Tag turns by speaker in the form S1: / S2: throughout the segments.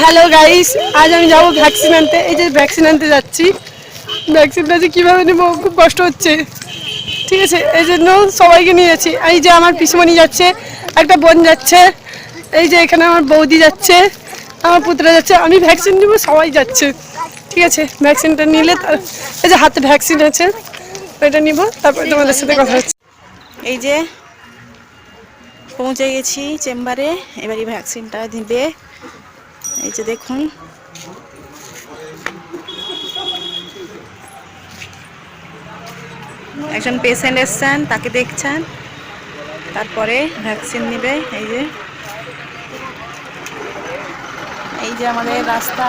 S1: Hello guys আজ আমি যাব ভ্যাকসিন আনতে। এই যে ভ্যাকসিন আনতে যাচ্ছি। ভ্যাকসিনটা যে কীভাবে নেব, খুব কষ্ট হচ্ছে। ঠিক আছে, এই জন্য সবাইকে নিয়ে যাচ্ছি। এই যে আমার পিসুমণি যাচ্ছে, একটা বোন যাচ্ছে। এই যে এখানে আমার বৌদি যাচ্ছে, আমার পুত্রা যাচ্ছে। আমি ভ্যাকসিন নেব, সবাই যাচ্ছে। ঠিক আছে ভ্যাকসিনটা নিলে এই যে হাতে ভ্যাকসিন আছে, ওইটা নিব, তারপরে তোমাদের সাথে কথা হচ্ছে।
S2: এই যে পৌঁছে গেছি চেম্বারে এবার এই ভ্যাকসিনটা দিবে। এই যে দেখুন। একজন পেশেন্ট এসছেন, তাকে দেখছেন। তারপরে ভ্যাকসিন নেবে, এই যে। এই যে আমাদের রাস্তা।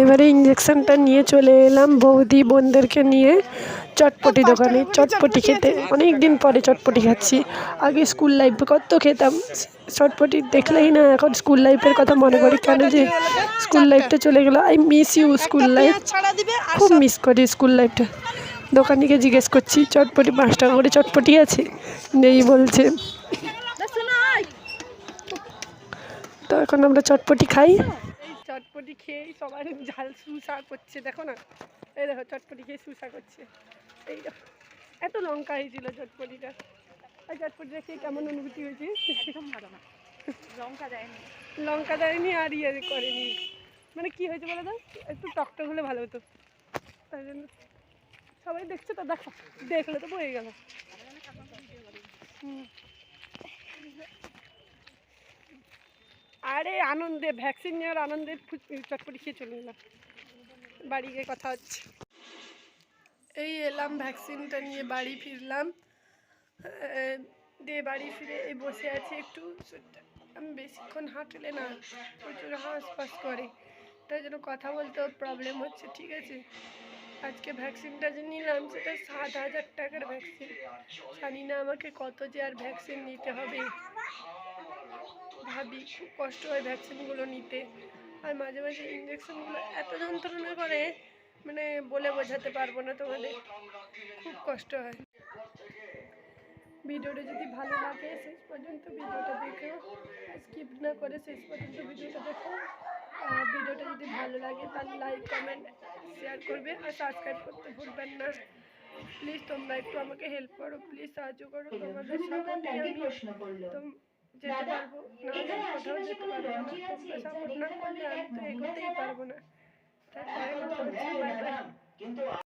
S1: এবারে ইঞ্জেকশনটা নিয়ে চলে এলাম বৌদি বোনদেরকে নিয়ে চটপটি দোকানে চটপটি খেতে। অনেক দিন পরে চটপটি খাচ্ছি। আগে স্কুল লাইফে কত খেতাম চটপটি দেখলেই না এখন স্কুল লাইফের কথা মনে করি কেন যে স্কুল লাইফটা চলে গেলো। I miss you school life খুব মিস করি স্কুল লাইফটা দোকানিকে জিজ্ঞেস করছি চটপটি পাঁচ টাকা করে চটপটি আছে? নেই বলছে। তো এখন আমরা চটপটি খাই। এই চটপটি খেয়েই সবাই ঝাল সুসা করছে দেখো না। এই দেখো চটপটি খেয়ে সুসা করছে। এই দেখো এত লঙ্কা হয়েছিল চটপটিটা। আর চটপটিটা খেয়ে কেমন অনুভূতি হয়েছে? সেরকম ভালো না। লঙ্কা দেয়নি। লঙ্কা দেয়নি আর ইয়ে করেনি। মানে কি হয়েছে বলো তো? একটু টকটক হলে ভালো হতো। তাই জন্য সবাই দেখছে তো দেখো দেখলে তো বয়ে গেল। আরে আনন্দে ভ্যাকসিন নেওয়ার আনন্দে চটপটি খেয়ে চলে এলাম বাড়ি গিয়ে কথা হচ্ছে। এই এলাম ভ্যাকসিনটা নিয়ে বাড়ি ফিরলাম। দিয়ে বাড়ি ফিরে এই বসে আছি একটু। আমি বেশিক্ষণ হাঁটলে না, প্রচুর হাঁসফাঁস করে। তাই জন্য কথা বলতেও প্রবলেম হচ্ছে, ঠিক আছে? আজকে ভ্যাকসিনটা যে নিলাম, সেটা সাত হাজার টাকার ভ্যাকসিন জানি না আমাকে কত যে আর ভ্যাকসিন নিতে হবে। ভাবি খুব কষ্ট হয় ভ্যাকসিনগুলো নিতে। আর মাঝে মাঝে ইঞ্জেকশনগুলো এত যন্ত্রণা করে মানে বলে বোঝাতে পারব না তোমাদের। খুব কষ্ট হয়। ভিডিওটা যদি ভালো লাগে শেষ পর্যন্ত ভিডিওটা দেখো। স্কিপ না করে শেষ পর্যন্ত ভিডিওটা দেখো। আর ভিডিওটা যদি ভালো লাগে তাহলে লাইক কমেন্ট শেয়ার করবে। আর সাবস্ক্রাইব করতে ভুলবেন না। প্লিজ তোমরা একটু আমাকে হেল্প করো। প্লিজ সাহায্য করো তোমাদের সাপোর্টে আমি যেতে পারব না। কোথাও যেতে পারব না। তোমরা সাপোর্ট করলে আমি তো এগোতেই পারব না। তারপরে কথা হচ্ছে বাই বাই